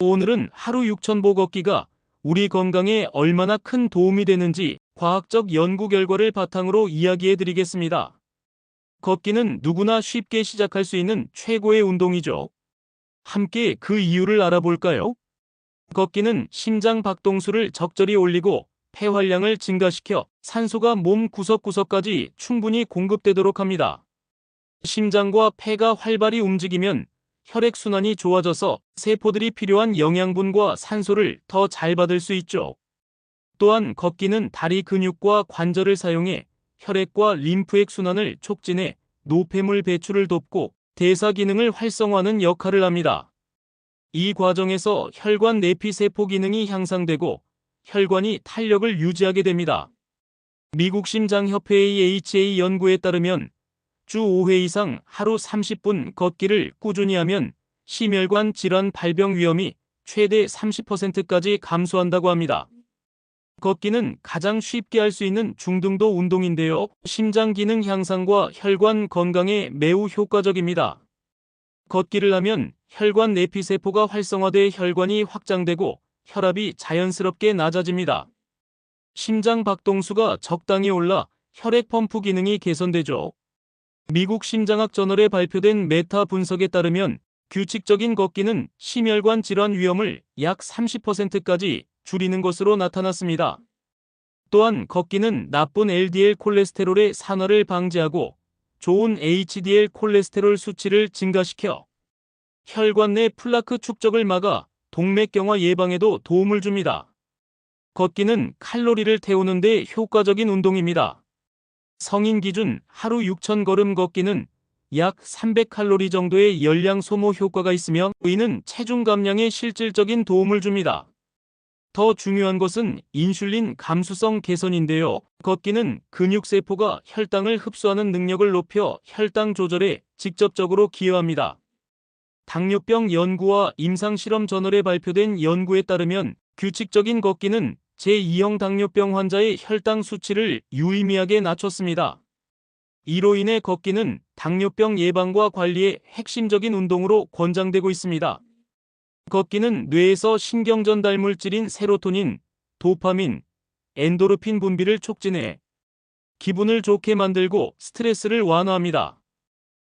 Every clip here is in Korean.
오늘은 하루 6,000보 걷기가 우리 건강에 얼마나 큰 도움이 되는지 과학적 연구 결과를 바탕으로 이야기해 드리겠습니다. 걷기는 누구나 쉽게 시작할 수 있는 최고의 운동이죠. 함께 그 이유를 알아볼까요? 걷기는 심장 박동수를 적절히 올리고 폐활량을 증가시켜 산소가 몸 구석구석까지 충분히 공급되도록 합니다. 심장과 폐가 활발히 움직이면 혈액순환이 좋아져서 세포들이 필요한 영양분과 산소를 더 잘 받을 수 있죠. 또한 걷기는 다리 근육과 관절을 사용해 혈액과 림프액 순환을 촉진해 노폐물 배출을 돕고 대사 기능을 활성화하는 역할을 합니다. 이 과정에서 혈관 내피 세포 기능이 향상되고 혈관이 탄력을 유지하게 됩니다. 미국 심장협회의 HA 연구에 따르면 주 5회 이상 하루 30분 걷기를 꾸준히 하면 심혈관 질환 발병 위험이 최대 30%까지 감소한다고 합니다. 걷기는 가장 쉽게 할 수 있는 중등도 운동인데요. 심장 기능 향상과 혈관 건강에 매우 효과적입니다. 걷기를 하면 혈관 내피 세포가 활성화돼 혈관이 확장되고 혈압이 자연스럽게 낮아집니다. 심장 박동수가 적당히 올라 혈액 펌프 기능이 개선되죠. 미국 심장학 저널에 발표된 메타 분석에 따르면 규칙적인 걷기는 심혈관 질환 위험을 약 30%까지 줄이는 것으로 나타났습니다. 또한 걷기는 나쁜 LDL 콜레스테롤의 산화를 방지하고 좋은 HDL 콜레스테롤 수치를 증가시켜 혈관 내 플라크 축적을 막아 동맥경화 예방에도 도움을 줍니다. 걷기는 칼로리를 태우는 데 효과적인 운동입니다. 성인 기준 하루 6,000걸음 걷기는 약 300칼로리 정도의 열량 소모 효과가 있으며 이는 체중 감량에 실질적인 도움을 줍니다. 더 중요한 것은 인슐린 감수성 개선인데요. 걷기는 근육세포가 혈당을 흡수하는 능력을 높여 혈당 조절에 직접적으로 기여합니다. 당뇨병 연구와 임상실험 저널에 발표된 연구에 따르면 규칙적인 걷기는 제2형 당뇨병 환자의 혈당 수치를 유의미하게 낮췄습니다. 이로 인해 걷기는 당뇨병 예방과 관리에 핵심적인 운동으로 권장되고 있습니다. 걷기는 뇌에서 신경 전달 물질인 세로토닌, 도파민, 엔도르핀 분비를 촉진해 기분을 좋게 만들고 스트레스를 완화합니다.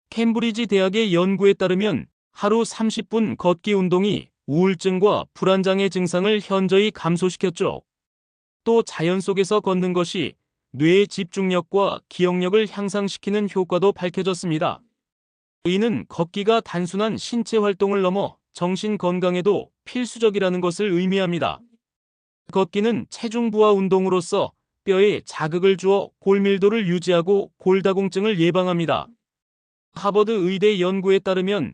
캠브리지 대학의 연구에 따르면 하루 30분 걷기 운동이 우울증과 불안장애 증상을 현저히 감소시켰죠. 또 자연 속에서 걷는 것이 뇌의 집중력과 기억력을 향상시키는 효과도 밝혀졌습니다. 이는 걷기가 단순한 신체 활동을 넘어 정신 건강에도 필수적이라는 것을 의미합니다. 걷기는 체중 부하 운동으로서 뼈에 자극을 주어 골밀도를 유지하고 골다공증을 예방합니다. 하버드 의대 연구에 따르면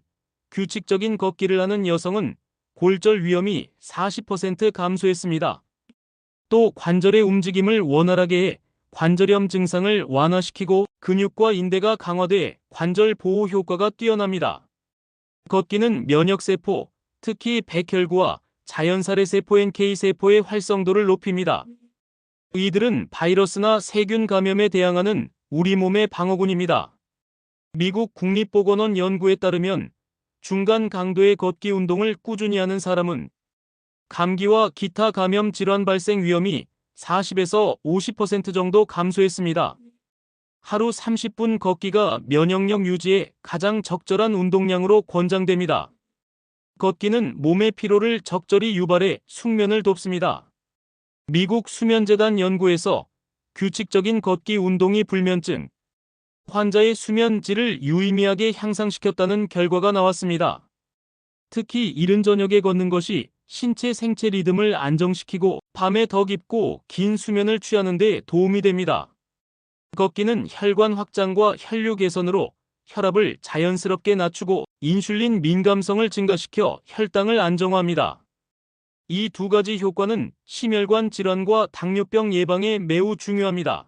규칙적인 걷기를 하는 여성은 골절 위험이 40% 감소했습니다. 또 관절의 움직임을 원활하게 해 관절염 증상을 완화시키고 근육과 인대가 강화돼 관절 보호 효과가 뛰어납니다. 걷기는 면역세포, 특히 백혈구와 자연살해세포 NK세포의 활성도를 높입니다. 이들은 바이러스나 세균 감염에 대항하는 우리 몸의 방어군입니다. 미국 국립보건원 연구에 따르면 중간 강도의 걷기 운동을 꾸준히 하는 사람은 감기와 기타 감염 질환 발생 위험이 40에서 50% 정도 감소했습니다. 하루 30분 걷기가 면역력 유지에 가장 적절한 운동량으로 권장됩니다. 걷기는 몸의 피로를 적절히 유발해 숙면을 돕습니다. 미국 수면재단 연구에서 규칙적인 걷기 운동이 불면증, 환자의 수면 질을 유의미하게 향상시켰다는 결과가 나왔습니다. 특히 이른 저녁에 걷는 것이 신체 생체 리듬을 안정시키고 밤에 더 깊고 긴 수면을 취하는 데 도움이 됩니다. 걷기는 혈관 확장과 혈류 개선으로 혈압을 자연스럽게 낮추고 인슐린 민감성을 증가시켜 혈당을 안정화합니다. 이 두 가지 효과는 심혈관 질환과 당뇨병 예방에 매우 중요합니다.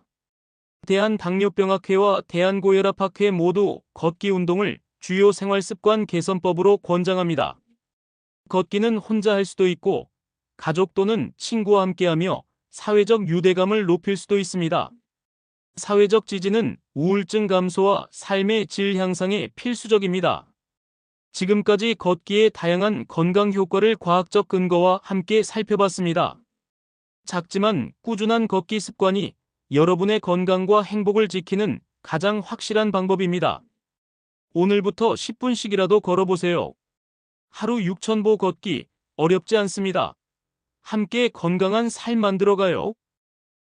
대한당뇨병학회와 대한고혈압학회 모두 걷기 운동을 주요 생활습관 개선법으로 권장합니다. 걷기는 혼자 할 수도 있고 가족 또는 친구와 함께하며 사회적 유대감을 높일 수도 있습니다. 사회적 지지는 우울증 감소와 삶의 질 향상에 필수적입니다. 지금까지 걷기의 다양한 건강 효과를 과학적 근거와 함께 살펴봤습니다. 작지만 꾸준한 걷기 습관이 여러분의 건강과 행복을 지키는 가장 확실한 방법입니다. 오늘부터 10분씩이라도 걸어보세요. 하루 6,000보 걷기 어렵지 않습니다. 함께 건강한 삶 만들어가요.